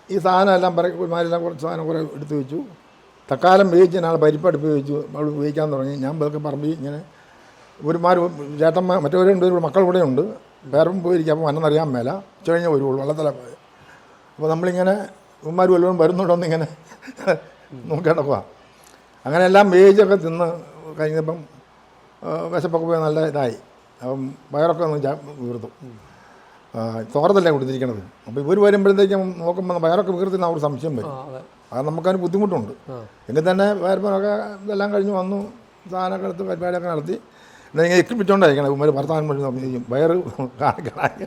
ഈ സാധനം എല്ലാം പറ ഒരുമാരെല്ലാം കുറച്ച് സാധനം കുറേ എടുത്തു വെച്ചു. തക്കാലം വേവിച്ച് ഞാൻ പരിപ്പടുപ്പ് വെച്ചു അവൾ ഉപയോഗിക്കാൻ തുടങ്ങി. ഞാൻ പതുക്കെ പറമ്പി ഇങ്ങനെ ഒരുമാർ ചേട്ടന്മാർ മറ്റവരുണ്ട് രണ്ടുപേരും മക്കൾ കൂടെ ഉണ്ട്. വേറെ പോയിരിക്കും. അപ്പോൾ വന്നെന്നറിയാൻ മേല. ഉച്ച കഴിഞ്ഞാൽ വരുള്ളൂ വള്ളത്തല പോയത് അപ്പോൾ നമ്മളിങ്ങനെ ഉമ്മാർ വല്ലതും വരുന്നുണ്ടോ എന്നിങ്ങനെ നോക്കി നടക്കുക അങ്ങനെ എല്ലാം വേജൊക്കെ തിന്ന് കഴിഞ്ഞപ്പം വിശപ്പൊക്കെ പോയി നല്ല ഇതായി. അപ്പം വയറൊക്കെ ഒന്ന് വീർത്തു തോറത്തല്ലേ കൊടുത്തിരിക്കണത്. അപ്പോൾ ഇവർ വരുമ്പോഴത്തേക്കും നോക്കുമ്പോൾ വയറൊക്കെ വീർത്തിന് ഒരു സംശയം വരും. അതെ. നമുക്കതിന് ബുദ്ധിമുട്ടുണ്ട്. എങ്കിൽ തന്നെ വരുമ്പോഴൊക്കെ ഇതെല്ലാം കഴിഞ്ഞ് വന്നു സാധനമൊക്കെ എടുത്ത് പരിപാടിയൊക്കെ നടത്തി. എന്നാൽ ഇങ്ങനെ എക്കിപ്പിച്ചുകൊണ്ടായിരിക്കണം ഉമ്മര് ഭർത്താൻ നോക്കി വയറ് കാണിക്കണായി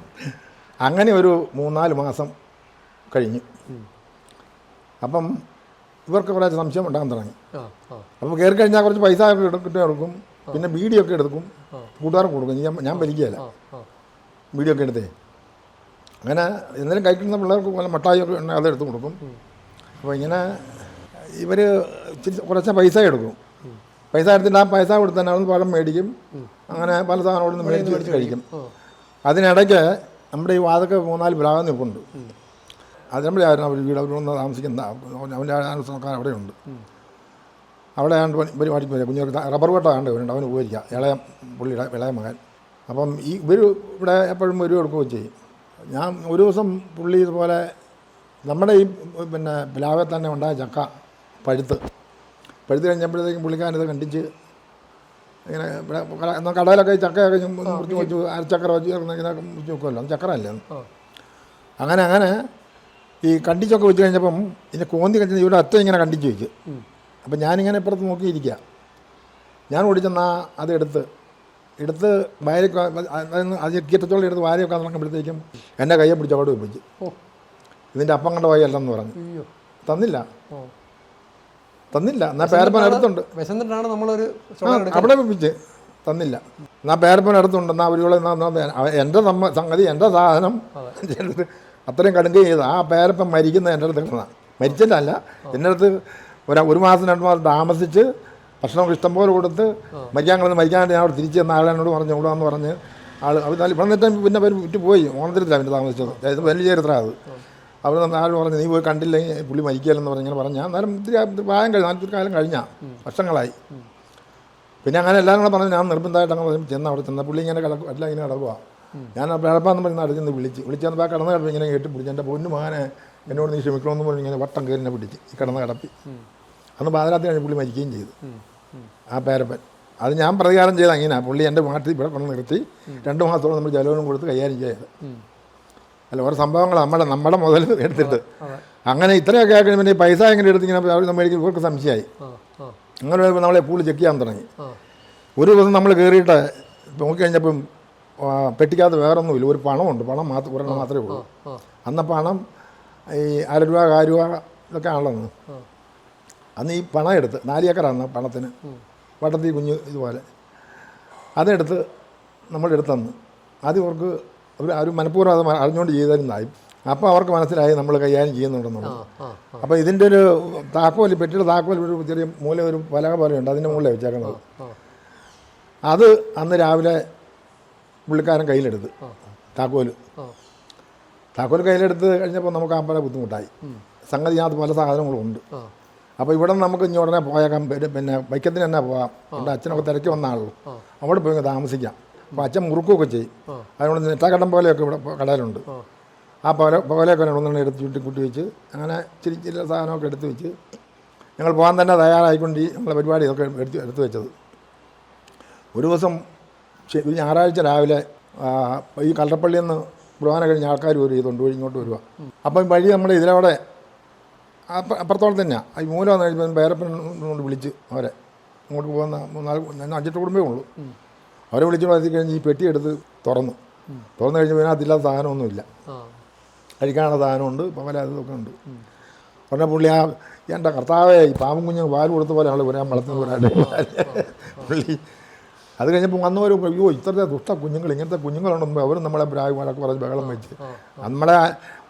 അങ്ങനെ ഒരു മൂന്നാൽ മാസം കഴിഞ്ഞു. അപ്പം ഇവർക്ക് കുറേ സംശയം ഉണ്ടാകാൻ തുടങ്ങി. അപ്പോൾ കയറി കഴിഞ്ഞാൽ കുറച്ച് പൈസ കിട്ടി കൊടുക്കും പിന്നെ ബീഡിയൊക്കെ എടുക്കും. കൂട്ടുകാർക്ക് കൊടുക്കും. ഞാൻ ഞാൻ വലിക്കുകയല്ല. ബീഡിയൊക്കെ എടുത്തേ. അങ്ങനെ എന്തെങ്കിലും കഴിക്കുന്ന പിള്ളേർക്ക് പോലെ മിഠായിയൊക്കെ ഉണ്ടെങ്കിൽ അതെടുത്ത് കൊടുക്കും. അപ്പോൾ ഇങ്ങനെ ഇവർ കുറച്ച് പൈസ എടുക്കും. പൈസ എടുത്തിട്ട് ആ പൈസ കൊടുത്ത് തന്നെ അവിടെ പഴം മേടിക്കും. അങ്ങനെ പല സാധനം അവിടെ നിന്ന് മേടിച്ച് മേടിച്ച് കഴിക്കും. അതിനിടയ്ക്ക് നമ്മുടെ ഈ വാതൊക്കെ മൂന്നാൽ പ്രാകം നിൽപ്പുണ്ട് അതിനുമ്പോഴായിരുന്നു അവർ വീട് അവർ വന്ന് താമസിക്കുന്ന അവന്റെ ആനുസരണക്കാർ അവിടെയുണ്ട് അവിടെ ആണ്ട് പരിപാടി പോയി. കുഞ്ഞൊക്കെ റബ്ബർ വെട്ടാണ്ട് വരുന്നുണ്ട്. അവന് ഉപകരിക്കാം ഇളയ പുള്ളിയുടെ ഇളയ മകൻ. അപ്പം ഈ ഇവർ ഇവിടെ എപ്പോഴും ഒരു കൊടുക്കുകയും ചെയ്യും. ഞാൻ ഒരു ദിവസം പുള്ളി ഇതുപോലെ നമ്മുടെ ഈ പിന്നെ പ്ലാവിൽ തന്നെ ഉണ്ടായ ചക്ക പഴുത്ത്. പഴുത്ത് കഴിഞ്ഞപ്പോഴത്തേക്കും പുള്ളിക്കാരത് ഇത് കണ്ടിച്ച് ഇങ്ങനെ കടയിലൊക്കെ ചക്കയൊക്കെ മുറിച്ച് വെച്ചു അരച്ചക്കര വെച്ച് ഇങ്ങനെ മുറിച്ച് വെക്കുമല്ലോ. ചക്കര അല്ലേ അങ്ങനെ അങ്ങനെ ഈ കണ്ടിച്ചൊക്കെ വെച്ച് കഴിഞ്ഞപ്പം ഇതിന്റെ കോന്തി കഴിഞ്ഞ ഇവിടെ അറ്റ ഇങ്ങനെ കണ്ടിച്ച് വെച്ച്. അപ്പം ഞാനിങ്ങനെ ഇപ്പുറത്ത് നോക്കിയിരിക്കുക. ഞാൻ ഓടിച്ചെന്നാൽ അത് എടുത്ത് എടുത്ത് വയലൊക്കെ അത് കീറ്റത്തോളം എടുത്ത് വാരയൊക്കെ നടക്കുമ്പോഴത്തേക്കും എന്റെ കയ്യെ പിടിച്ച് അവിടെ വെപ്പിച്ച്. ഇതിന്റെ അപ്പം കണ്ട വയല്ലെന്ന് പറഞ്ഞു. തന്നില്ല. ഓ തന്നില്ല. എന്നാ പേരപ്പൻ അടുത്തുണ്ട് വിശന്നിട്ടാണ് നമ്മളൊരു അവിടെ വിപ്പിച്ച് തന്നില്ല. എന്നാ പേരപ്പൻ അടുത്തുണ്ട് എന്നാ അവരുകളെ എന്റെ നമ്മ സംഗതി എന്റെ സാധനം. അത്രയും കടുങ്കയും ചെയ്ത്. ആ പേരപ്പൻ മരിക്കുന്ന എന്റെ അടുത്ത് കിടന്ന മരിച്ചിട്ടല്ല. എന്റെ അടുത്ത് ഒരു ഒരു മാസം രണ്ട് മാസം താമസിച്ച് ഭക്ഷണം ഇഷ്ടംപോലെ കൊടുത്ത് മരിക്കാൻ കളഞ്ഞ് മരിക്കാണ്ട് ഞാൻ അവിടെ തിരിച്ച് ചെന്ന ആളെ എന്നോട് പറഞ്ഞു വിടാന്ന് പറഞ്ഞ് ആൾ അവർ നല്ല ഇവിടെ നിന്നിട്ട് പിന്നെ അവർ വിറ്റ് പോയി. ഓണത്തിലാണ് പിന്നെ താമസിച്ചത്. അതായത് വലിയ ചരിത്രം അത്. അവിടെ നിന്ന് പറഞ്ഞു നീ പോയി കണ്ടില്ലെങ്കിൽ പുള്ളി മരിക്കുകയല്ലെന്ന് പറഞ്ഞ് ഇങ്ങനെ പറഞ്ഞാൽ അന്നേരം ഇത്തിരി പ്രായം കഴിഞ്ഞു നാല് കാലം കഴിഞ്ഞാൽ വർഷങ്ങളായി. പിന്നെ അങ്ങനെ എല്ലാവരും കൂടെ പറഞ്ഞു ഞാൻ നിർബന്ധമായിട്ട് അങ്ങനെ പറഞ്ഞു ചെന്ന് അവിടെ ചെന്ന പുള്ളി ഇങ്ങനെ കിടക്കും എല്ലാം ഇങ്ങനെ കിടക്കുക ഞാൻ പിഴപ്പാന്ന് പറഞ്ഞ് അടുത്ത് നിന്ന് വിളിച്ച് വിളിച്ച് വന്നപ്പോൾ ആ കിടന്ന കിടപ്പ് ഇങ്ങനെ കേട്ട് പിടിച്ച് എന്റെ പൊന്നു മകനെ എന്നോട് നീ ക്ഷമിക്കണമെന്ന് പറഞ്ഞ് ഇങ്ങനെ വട്ടം കയറി എന്നെ പിടിച്ച് ഈ കിടന്ന് കിടപ്പി. അന്ന് പാതിരാത്രി കഴിഞ്ഞ് പുള്ളി മരിക്കുകയും ചെയ്തു. ആ പേരപ്പൻ. അത് ഞാൻ പ്രതികാരം ചെയ്ത് അങ്ങനെ പുള്ളി എന്റെ നാട്ടിൽ ഇവിടെ കൊണ്ട് നിർത്തി. രണ്ട് മാസത്തോളം നമ്മൾ ജലവും കൊടുത്ത് കൈകാര്യം ചെയ്തത്. അല്ല ഓരോ സംഭവങ്ങൾ നമ്മുടെ നമ്മുടെ മുതൽ എടുത്തിട്ട്. അങ്ങനെ ഇത്രയൊക്കെ ആക്കി പിന്നെ പൈസ എങ്ങനെ എടുത്തു ഇങ്ങനെ അവർ മേടിക്കും ഇവർക്ക് സംശയമായി. ആ ആ. അങ്ങനെ വരുമ്പോൾ നമ്മളെ പൂൾ ചെക്ക് ചെയ്യാൻ തുടങ്ങി. ഒരു ദിവസം നമ്മൾ കയറിയിട്ട് നോക്കിക്കഴിഞ്ഞപ്പം പെട്ടിക്കാത്ത പെട്ടിക്കകത്ത് വേറൊന്നുമില്ല. ഒരു പണമുണ്ട്. പണം മാത്രം ഒരെണ്ണം മാത്രമേ ഉള്ളൂ. അന്ന പണം ഈ അര രൂപ കാ രൂപ ഇതൊക്കെ ആണല്ലോ അന്ന്. അന്ന് ഈ പണം എടുത്ത് നാല് ഏക്കറാണ് പണത്തിന്. വട്ടത്തി കുഞ്ഞ് ഇതുപോലെ. അതെടുത്ത് നമ്മളെടുത്തന്ന്. ആദ്യം അവർക്ക് അവർ ആരും മനഃപൂർവം അത് അറിഞ്ഞുകൊണ്ട് ചെയ്തിരുന്നതായി അപ്പോൾ അവർക്ക് മനസ്സിലായി നമ്മൾ കൈകാര്യം ചെയ്യുന്നുണ്ടെന്നുള്ളത്. അപ്പോൾ ഇതിന്റെ ഒരു താക്കോൽ പെട്ടിയുടെ താക്കോൽ ഒരു ചെറിയ മൂല ഒരു പലക പോലെയുണ്ട് അതിന്റെ മുകളിൽ വെച്ചേക്കുന്നത്. അത് അന്ന് രാവിലെ പുള്ളിക്കാരൻ കയ്യിലെടുത്ത് താക്കോൽ താക്കോൽ കയ്യിലെടുത്ത് കഴിഞ്ഞപ്പോൾ നമുക്ക് ആ പല ബുദ്ധിമുട്ടായി സംഗതി അത് പല സാധനങ്ങളും ഉണ്ട്. അപ്പോൾ ഇവിടെ നിന്ന് നമുക്ക് ഇനി ഉടനെ പോയേക്കാം പിന്നെ വൈക്കത്തിന് തന്നെ പോകാം എന്റെ അച്ഛനൊക്കെ തിരക്കി വന്ന ആളുള്ളൂ അവിടെ പോയി താമസിക്കാം. അപ്പോൾ അച്ഛൻ മുറുക്കുകയൊക്കെ ചെയ്യും അതിനോട് നെറ്റാക്കടം പോലെയൊക്കെ ഇവിടെ കടലുണ്ട്. കടയിലുണ്ട് ആ പോലെ പോലെയൊക്കെ ഒന്നെണ്ണം എടുത്ത് ചുറ്റി കൂട്ടി വെച്ച് അങ്ങനെ ചിരി ചില സാധനമൊക്കെ എടുത്ത് വെച്ച് ഞങ്ങൾ പോകാൻ തന്നെ തയ്യാറായിക്കൊണ്ട് ഈ നമ്മളെ പരിപാടി ഇതൊക്കെ എടുത്ത് എടുത്ത് വെച്ചത്. ഒരു ദിവസം ഒരു ഞായറാഴ്ച രാവിലെ ഈ കല്ലപ്പള്ളിയിൽ നിന്ന് കുർബാന കഴിഞ്ഞ ആൾക്കാർ വരും ഇതുകൊണ്ട് വഴി ഇങ്ങോട്ട് വരിക. അപ്പം വഴി നമ്മൾ ഇതിലവിടെ അപ്പ- അപ്പുറത്തോളം തന്നെയാണ് ഈ മൂലം കഴിയുമ്പോൾ പേരപ്പൻ കൊണ്ട് വിളിച്ച് അവരെ. ഇങ്ങോട്ട് പോകുന്ന മൂന്നാൽ അഞ്ചെട്ട് കുടുംബമേ ഉള്ളൂ. അവരെ വിളിച്ച് വളർത്തി കഴിഞ്ഞ് ഈ പെട്ടി എടുത്ത് തുറന്നു. തുറന്നു കഴിഞ്ഞപ്പോൾ അതിനകത്തില്ലാത്ത സാധനമൊന്നുമില്ല. കഴിക്കാനുള്ള സാധനമുണ്ട് പല അതൊക്കെ ഉണ്ട് പറഞ്ഞ പുള്ളി ആ എന്റെ കർത്താവെ ഈ പാമ്പും കുഞ്ഞു പാൽ കൊടുത്ത പോലെ ആൾ വരാൻ വളർത്തുന്ന പോരാണ്ട് പുള്ളി അത് കഴിഞ്ഞപ്പോൾ വന്നവർ അയ്യോ ഇത്രത്തെ ദുഷ്ട കുഞ്ഞുങ്ങൾ ഇങ്ങനത്തെ കുഞ്ഞുങ്ങളുണ്ടെന്ന് അവരും നമ്മളെ പ്രായമാരൊക്കെ പറഞ്ഞ് ബഹളം വെച്ച്. നമ്മളെ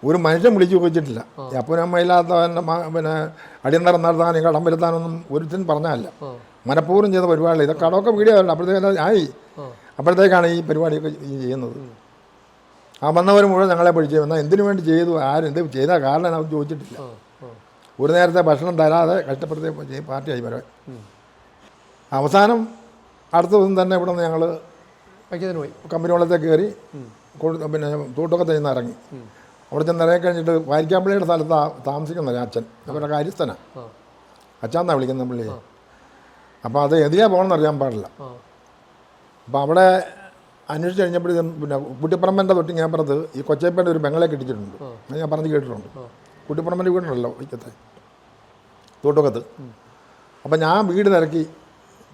ഒരു മനുഷ്യൻ വിളിച്ചു വെച്ചിട്ടില്ല ഈ അപ്പനമ്മയില്ലാത്ത പിന്നെ അടിയന്തരം നടത്താനും കടം വരുത്താനൊന്നും ഒരുത്തൻ പറഞ്ഞല്ല മനഃപൂർവം ചെയ്ത പരിപാടികൾ ഇതൊക്കെ അടവൊക്കെ വീഡിയോ അപ്പോഴത്തേക്ക് ആയി? അപ്പോഴത്തേക്കാണ് ഈ പരിപാടിയൊക്കെ ചെയ്യുന്നത്. ആ വന്നവർ മുഴുവൻ ഞങ്ങളെ പഠിച്ചു. എന്നാൽ എന്തിനു വേണ്ടി ചെയ്തു? ആരും എന്ത് ചെയ്ത? കാരണം അവർ ചോദിച്ചിട്ടില്ല. ഒരു നേരത്തെ ഭക്ഷണം തരാതെ കഷ്ടപ്പെടുത്തിയ പാർട്ടിയായി വരവേ അവസാനം അടുത്ത ദിവസം തന്നെ ഇവിടെ നിന്ന് ഞങ്ങൾ പോയി. കമ്പനി വളത്തെ കയറി പിന്നെ തൂട്ടൊക്കെ ചെന്ന് ഇറങ്ങി. അവിടെ ചെന്ന് ഇറങ്ങി കഴിഞ്ഞിട്ട് വാരിക്കാമ്പള്ളിയുടെ സ്ഥലത്ത് താമസിക്കുന്നത് അച്ഛൻ. അവരുടെ കാര്യസ്ഥനാണ് അച്ഛൻ എന്നാണ് വിളിക്കുന്നത് പുള്ളി? അപ്പോൾ അത് എതിരെ പോകണമെന്ന് അറിയാൻ പാടില്ല. അപ്പോൾ അവിടെ അന്വേഷിച്ച് കഴിഞ്ഞപ്പോഴത്തേക്കും പിന്നെ കുട്ടിപ്പറമ്പന്റെ തൊട്ട് ഞാൻ പറഞ്ഞത് ഈ കൊച്ചേപ്പന്റെ ഒരു ബംഗളെ കിട്ടിച്ചിട്ടുണ്ട്. അത് ഞാൻ പറഞ്ഞ് കേട്ടിട്ടുണ്ട്. കുട്ടിപ്പറമ്പന്റെ വീടുണ്ടല്ലോ വൈക്കത്തെ. തോട്ടുകത്ത്. അപ്പം ഞാൻ വീട് നിരക്കി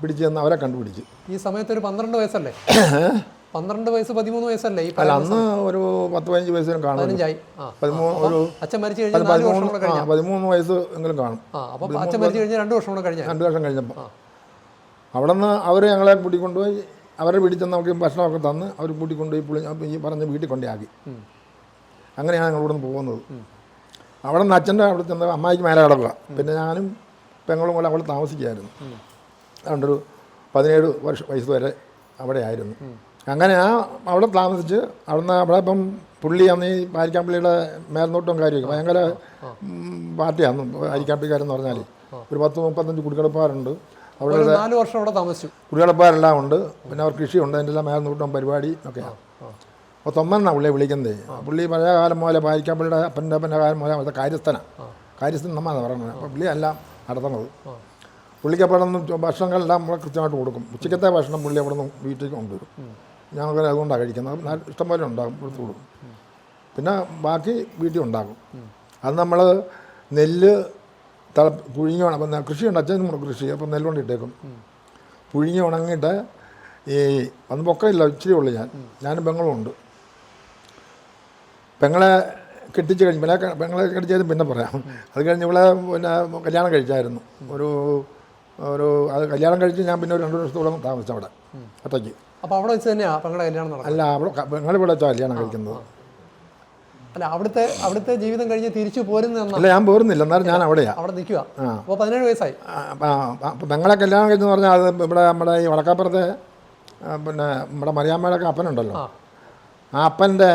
പിടിച്ച് ചെന്ന് അവരെ കണ്ടുപിടിച്ച്. ഈ സമയത്ത് ഒരു പന്ത്രണ്ട് വയസ്സല്ലേ? പന്ത്രണ്ട് വയസ്സ് പതിമൂന്ന് വയസ്സല്ലേ ഈ അല്ല അന്ന് ഒരു പത്ത് പതിനഞ്ച് വയസ്സിലും കാണും. പതിമൂന്ന് ഒരു അച്ഛൻ മരിച്ചു കഴിഞ്ഞാൽ പതിമൂന്ന് വയസ്സ് എങ്കിലും കാണും. അച്ഛൻ മരിച്ചു കഴിഞ്ഞാൽ രണ്ട് വർഷം കൂടെ രണ്ട് വർഷം കഴിഞ്ഞപ്പോൾ അവിടെ നിന്ന് അവർ ഞങ്ങളെ കൂട്ടിക്കൊണ്ടുപോയി അവരെ വീട്ടിൽ ചെന്ന് നമുക്ക് ഭക്ഷണമൊക്കെ തന്ന് അവർ കൂട്ടിക്കൊണ്ടുപോയി പുളി ഞാൻ ഈ പറഞ്ഞ് വീട്ടിൽ ആക്കി. അങ്ങനെയാണ് ഞങ്ങൾ ഇവിടെ നിന്ന് പോകുന്നത്. അവിടെ നിന്ന് അച്ഛന്റെ അവിടെ ചെന്ന് അമ്മായിക്ക് മേലെ കിടക്കുക. പിന്നെ ഞാനും പെങ്ങളും കൂടെ അവിടെ താമസിക്കുകയായിരുന്നു. അതുകൊണ്ടൊരു പതിനേഴ് വർഷ വയസ്സ് വരെ അവിടെ ആയിരുന്നു. അങ്ങനെ ആ അവിടെ താമസിച്ച് അവിടുന്ന് അവിടെ ഇപ്പം പുള്ളി അന്ന് ഈ പാരിക്കാമ്പള്ളിയുടെ മേൽനോട്ടവും കാര്യമൊക്കെ ഭയങ്കര പാർട്ടിയാണ്. പാരിക്കാപ്പള്ളിക്കാരെന്ന് പറഞ്ഞാൽ ഒരു പത്ത് മുപ്പത്തഞ്ച് കുടിക്കിടപ്പാറുണ്ട് അവിടെ നാല് വർഷം അവിടെ താമസിച്ചു. കുടികളപ്പാരെല്ലാം ഉണ്ട്. പിന്നെ അവർ കൃഷിയുണ്ട്. അതിന്റെ എല്ലാം മേൽനോട്ടം പരിപാടി ഒക്കെയാണ് അപ്പോൾ തൊമ്മനാണ് പുള്ളിയെ വിളിക്കുന്നത്. പുള്ളി പഴയ കാലം മുതലേ പാലിക്കാപ്പള്ളിയുടെ അപ്പന്റെ അപ്പന്റെ കാലം മുതലേ അവിടുത്തെ കാര്യസ്ഥനാണ് കാര്യസ്ഥൻ നമ്മാന്ന് പറയുന്നത്. അപ്പോൾ എല്ലാം നടത്തുന്നത്. പുള്ളിക്ക് നിന്ന് ഭക്ഷണങ്ങളെല്ലാം നമ്മൾ കൃത്യമായിട്ട് കൊടുക്കും. ഉച്ചക്കത്തെ ഭക്ഷണം പുള്ളി അവിടെ നിന്ന് വീട്ടിൽ കൊണ്ടുവരും ഞങ്ങൾ അതുകൊണ്ടാണ് കഴിക്കുന്നത്. ഇഷ്ടംപോലെ ഉണ്ടാകും. കൊടുത്തു കൊടുക്കും. പിന്നെ ബാക്കി വീട്ടിൽ ഉണ്ടാകും. അത് നമ്മൾ നെല്ല് തള പുഴുങ്ങി ഉണ അപ്പം കൃഷിയുണ്ട്. അച്ഛൻ നമ്മുടെ കൃഷി. അപ്പം നെല്ലുകൊണ്ട് ഇട്ടേക്കും. പുഴുങ്ങി ഉണങ്ങിയിട്ട് ഈ അന്ന് പൊക്കയില്ല ഇച്ചിരി ഉള്ളു ഞാൻ. ഞാനും പെങ്ങളും ഉണ്ട്. പെങ്ങളെ കെട്ടിച്ച് കഴിഞ്ഞ് പിന്നെ പെങ്ങളെ കെട്ടിച്ചത് പിന്നെ പറയാം. അത് കഴിഞ്ഞ് ഇവിടെ പിന്നെ കല്യാണം കഴിച്ചായിരുന്നു. ഒരു ഒരു അത് കല്യാണം കഴിച്ച് ഞാൻ പിന്നെ ഒരു രണ്ട് വർഷത്തോളം താമസിച്ചു അവിടെ ഒറ്റയ്ക്ക് അപ്പോൾ അവിടെ വെച്ച് തന്നെയാണ് പെങ്ങളുടെ കല്യാണം അല്ല അവിടെ പെങ്ങളിവിടെ വെച്ചാണ് കല്യാണം കഴിക്കുന്നത്. അല്ല അവിടുത്തെ അവിടുത്തെ ജീവിതം കഴിഞ്ഞ് തിരിച്ചു പോരുന്ന ഞാൻ പോരുന്നില്ല. എന്നാലും ഞാൻ അവിടെയാ. അവിടെ നിൽക്കുക അപ്പോൾ അപ്പൊ പതിനേഴ് വയസ്സായി. പെങ്ങളെ കല്യാണം കഴിഞ്ഞെന്ന് പറഞ്ഞാൽ അത് ഇവിടെ നമ്മുടെ ഈ വടക്കാപ്പുറത്തെ പിന്നെ നമ്മുടെ മറിയാമ്മയുടെ ഒക്കെ അപ്പനുണ്ടല്ലോ ആ. അപ്പന്റെ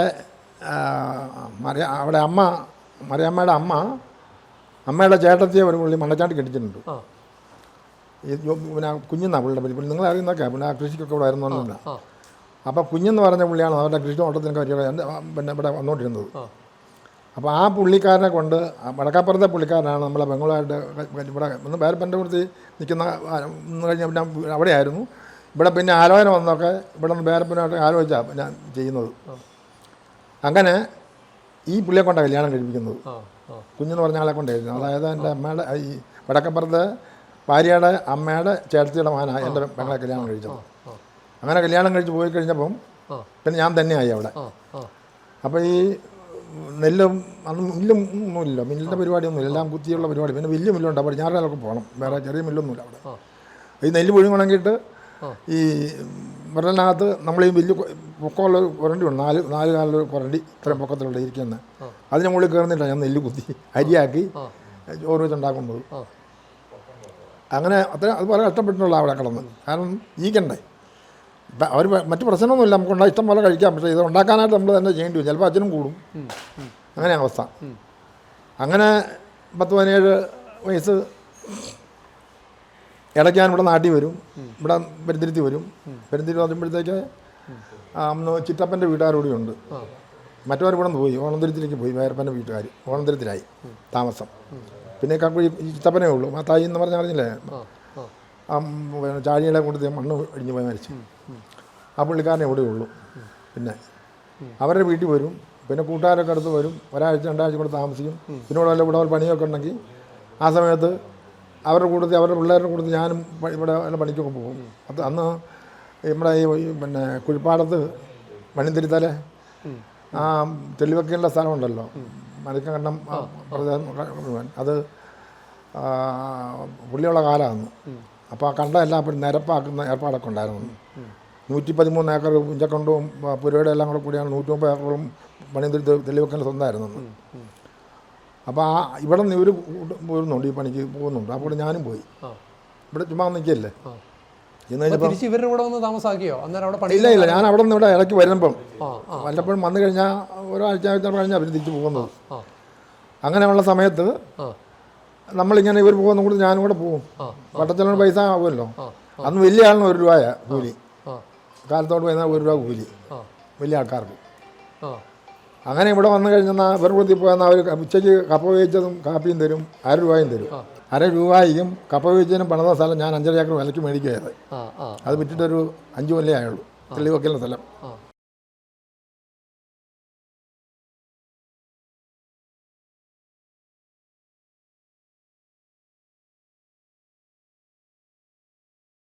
മറിയ അവിടെ അമ്മ മറിയാമ്മയുടെ അമ്മ അമ്മയുടെ ചേട്ടത്തിയെ ഒരു പുള്ളി മണ്ണച്ചാണ്ടി കെട്ടിച്ചിട്ടുണ്ട്. ഈ പിന്നെ കുഞ്ഞെന്നാ പുള്ളിയുടെ പേര്. നിങ്ങൾ അറിയുന്നൊക്കെ പിന്നെ ആ കൃഷിക്കൊക്കെ ഇവിടെ ആയിരുന്നു ഒന്നുമില്ല ആ. അപ്പോൾ കുഞ്ഞെന്ന് പറഞ്ഞ പുള്ളിയാണ് അവരുടെ കൃഷി ഓട്ടത്തിനൊക്കെ വലിയ എന്റെ പിന്നെ ഇവിടെ വന്നുകൊണ്ടിരുന്നത് അപ്പോൾ ആ പുള്ളിക്കാരനെ കൊണ്ട് വടക്കാപ്പുറത്തെ പുള്ളിക്കാരനാണ് നമ്മളെ ബംഗളൂരായിട്ട് ഇവിടെ ഒന്ന് വേറെ കൊടുത്ത് നിൽക്കുന്ന ആ, ഒന്ന് കഴിഞ്ഞ് പിന്നെ അവിടെയായിരുന്നു. ഇവിടെ പിന്നെ ആലോചന വന്നൊക്കെ ഇവിടെ നിന്ന് വേറെ പിന്നെ ആലോചിച്ചാണ് ഞാൻ ചെയ്യുന്നത്. അങ്ങനെ ഈ പുള്ളിയെ കൊണ്ടാണ് കല്യാണം കഴിപ്പിക്കുന്നത്. കുഞ്ഞെന്ന് പറഞ്ഞ ആളെ കൊണ്ടായിരുന്നു അതായത് എന്റെ അമ്മയുടെ ഈ വടക്കപ്പുറത്തെ ഭാര്യയുടെ അമ്മയുടെ ചേട്ടത്തിയുടെ മകനാണ് എന്റെ പെങ്ങളെ കല്യാണം കഴിച്ചത്. അങ്ങനെ കല്യാണം കഴിച്ച് പോയി കഴിഞ്ഞപ്പം പിന്നെ ഞാൻ തന്നെയായി അവിടെ. അപ്പോൾ ഈ നെല്ലും അന്ന് മില്ലും ഒന്നുമില്ല. മില്ലിന്റെ പരിപാടിയൊന്നുമില്ല. എല്ലാം കുത്തിയുള്ള പരിപാടി. പിന്നെ വലിയ മില്ലുണ്ട്. അപ്പോൾ ഞാറിലൊക്കെ പോകണം. വേറെ ചെറിയ മില്ലൊന്നുമില്ല അവിടെ. ഈ നെല്ല് പുഴുങ്ങണമെങ്കിട്ട്. ഈ വിരലിനകത്ത് നമ്മൾ ഈ വലിയ പൊക്കമുള്ള കുരണ്ടി ഉണ്ട്. നാല് നാല് കാലൊരു കുരണ്ടി ഇത്രയും പൊക്കത്തിലുള്ള ഇരിക്കുന്നത് അതിന് മുകളിൽ കയറുന്നില്ല. ഞാൻ നെല്ല് കുത്തി അരിയാക്കി. ചോറ് വെച്ചുണ്ടാക്കുന്നത്. അങ്ങനെ അത്ര അത് വളരെ കഷ്ടപ്പെട്ടിട്ടുള്ള അവിടെ കിടന്ന്. കാരണം ഈക്കണ്ടേ ഇപ്പം അവർ മറ്റു പ്രശ്നമൊന്നുമില്ല. നമുക്ക് ഉണ്ടാ ഇഷ്ടം പോലെ കഴിക്കാം. പക്ഷേ ഇത് ഉണ്ടാക്കാനായിട്ട് നമ്മൾ തന്നെ ചെയ്യേണ്ടി വരും. ചിലപ്പോൾ അച്ഛനും കൂടും. അങ്ങനെ അവസ്ഥ. അങ്ങനെ പത്ത് പതിനേഴ് വയസ്സ് ഇടയ്ക്ക് ഞാൻ ഇവിടെ നാട്ടിൽ വരും. ഇവിടെ പെരുന്തിരുത്തി വരും. പെരുന്തിരി വരുമ്പോഴത്തേക്ക് അന്ന് ചിറ്റപ്പന്റെ വീട്ടുകാരോടെ ഉണ്ട്. ആ. മറ്റവർ ഇവിടെ നിന്ന് പോയി. ഓണന്തിരത്തിലേക്ക് പോയി. വേറപ്പന്റെ വീട്ടുകാർ ഓണന്തിരത്തിലായി താമസം. പിന്നെ കക്കുഴി ഈ ചിറ്റപ്പനേ ഉള്ളൂ. ആ തായി എന്ന് പറഞ്ഞാൽ അറിഞ്ഞില്ലേ? ആ കൊണ്ട് പിന്നെ മണ്ണ് ഇടിഞ്ഞ് പോയി മരിച്ചു. ആ പുള്ളിക്കാരനെ എവിടെ ഉള്ളൂ. പിന്നെ അവരുടെ വീട്ടിൽ വരും. പിന്നെ കൂട്ടുകാരൊക്കെ അടുത്ത് വരും. ഒരാഴ്ച രണ്ടാഴ്ച കൂടെ താമസിക്കും. പിന്നെ ഇവിടെ വല്ല ഇവിടെ പണിയൊക്കെ ഉണ്ടെങ്കിൽ ആ സമയത്ത് അവരുടെ കൂട്ടത്തിൽ അവരുടെ പിള്ളേരുടെ കൂട്ടത്തിൽ ഞാനും ഇവിടെ വല്ല പണിക്കൊക്കെ പോകും. അത് അന്ന് നമ്മുടെ ഈ പിന്നെ കുഴിപ്പാടത്ത് മണിന്തിരിത്തല ആ തെളിവെക്കേണ്ട സ്ഥലമുണ്ടല്ലോ. മരക്കണ്ണം അത് പുള്ളിയുള്ള കാലമാണ് അപ്പോൾ ആ കണ്ട എല്ലാം അപ്പം നിരപ്പാക്കുന്ന ഏർപ്പാടൊക്കെ ഉണ്ടായിരുന്നു. നൂറ്റി പതിമൂന്ന് ഏക്കർ പുഞ്ചക്കൊണ്ടും പുരയുടെ എല്ലാം കൂടെ കൂടിയാണ് നൂറ്റി മുപ്പത് ഏക്കറും പണിന്തിരി തെളിവെക്കാൻ സ്വന്തമായിരുന്നു അപ്പോൾ ആ ഇവിടെ നിന്ന് ഇവർ പോരുന്നുണ്ട് ഈ പണിക്ക് പോകുന്നുണ്ട്. അപ്പോൾ ഞാനും പോയി. ഇവിടെ ചുമ്മാ നിൽക്കല്ലേ? ഇവരുടെ കൂടെ വന്ന് താമസാക്കിയോ? അന്നേരം അവിടെ പണി ഇല്ല ഇല്ല. ഞാൻ അവിടെ നിന്ന് ഇവിടെ ഇടയ്ക്ക് വരുമ്പം വല്ലപ്പോഴും വന്നു കഴിഞ്ഞാൽ ഒരാഴ്ച ആഴ്ച കഴിഞ്ഞാൽ അവർ തിരിച്ചു പോകുന്നത്. അങ്ങനെയുള്ള സമയത്ത് നമ്മളിങ്ങനെ ഇവർ പോകുന്ന കൂടെ ഞാനും കൂടെ പോകും. വട്ടത്തിലുള്ള പൈസ ആവുമല്ലോ. അന്ന് വലിയ ആളിന് ഒരു രൂപയ കൂലി. കാലത്തോട് പോയി ഒരു രൂപ കൂലി. വലിയ ആൾക്കാർക്ക്. അങ്ങനെ ഇവിടെ വന്നു കഴിഞ്ഞാൽ ഇവർ കൂടി പോയെന്നാൽ അവർ ഉച്ചയ്ക്ക് കപ്പ വേവിച്ചതും കാപ്പിയും തരും അര രൂപയും തരും. അര രൂപയും കപ്പ വേവിച്ചതിനും പണിത സ്ഥലം ഞാൻ അഞ്ചര ഏക്കർ വിലയ്ക്ക് മേടിക്കുകയായത് അത് വിറ്റിട്ടൊരു അഞ്ച് കൊല്ലേ ആയുള്ളൂ. തെളിവെക്കലിന്റെ സ്ഥലം.